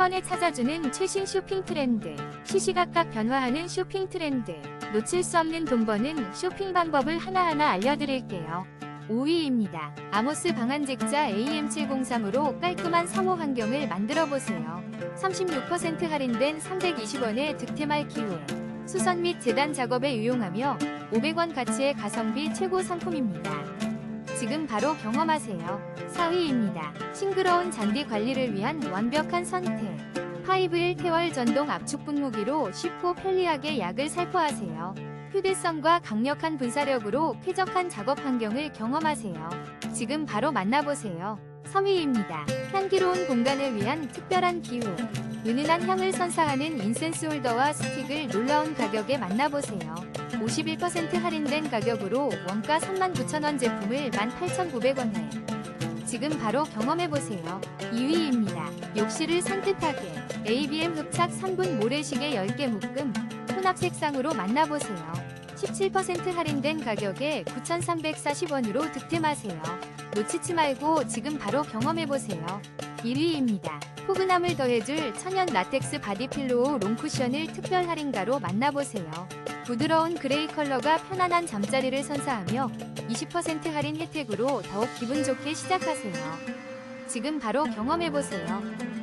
번에 찾아주는 최신 쇼핑 트렌드. 시시각각 변화하는 쇼핑 트렌드. 놓칠 수 없는 돈 버는 쇼핑 방법을 하나하나 알려드릴게요. 5위입니다. 아모스 방한잭자 AM703으로 깔끔한 사무 환경을 만들어 보세요. 36% 할인된 320원의 득템할 기회. 수선 및 재단 작업에 유용하며 500원 가치의 가성비 최고 상품입니다. 지금 바로 경험하세요. 4위입니다. 싱그러운 잔디 관리를 위한 완벽한 선택. 파이브 1태월 전동 압축 분무기로 쉽고 편리하게 약을 살포하세요. 휴대성과 강력한 분사력으로 쾌적한 작업 환경을 경험하세요. 지금 바로 만나보세요. 3위입니다. 향기로운 공간을 위한 특별한 기호. 은은한 향을 선사하는 인센스 홀더와 스틱을 놀라운 가격에 만나보세요. 51% 할인된 가격으로 원가 39,000원 제품을 18,900원에 지금 바로 경험해보세요. 2위입니다. 욕실을 산뜻하게 ABM 흡착 3분 모래시계 10개 묶음 혼합 색상으로 만나보세요. 17% 할인된 가격에 9,340원으로 득템하세요. 놓치지 말고 지금 바로 경험해보세요. 1위입니다. 포근함을 더해줄 천연 라텍스 바디필로우 롱쿠션을 특별 할인가로 만나보세요. 부드러운 그레이 컬러가 편안한 잠자리를 선사하며 20% 할인 혜택으로 더욱 기분 좋게 시작하세요. 지금 바로 경험해보세요.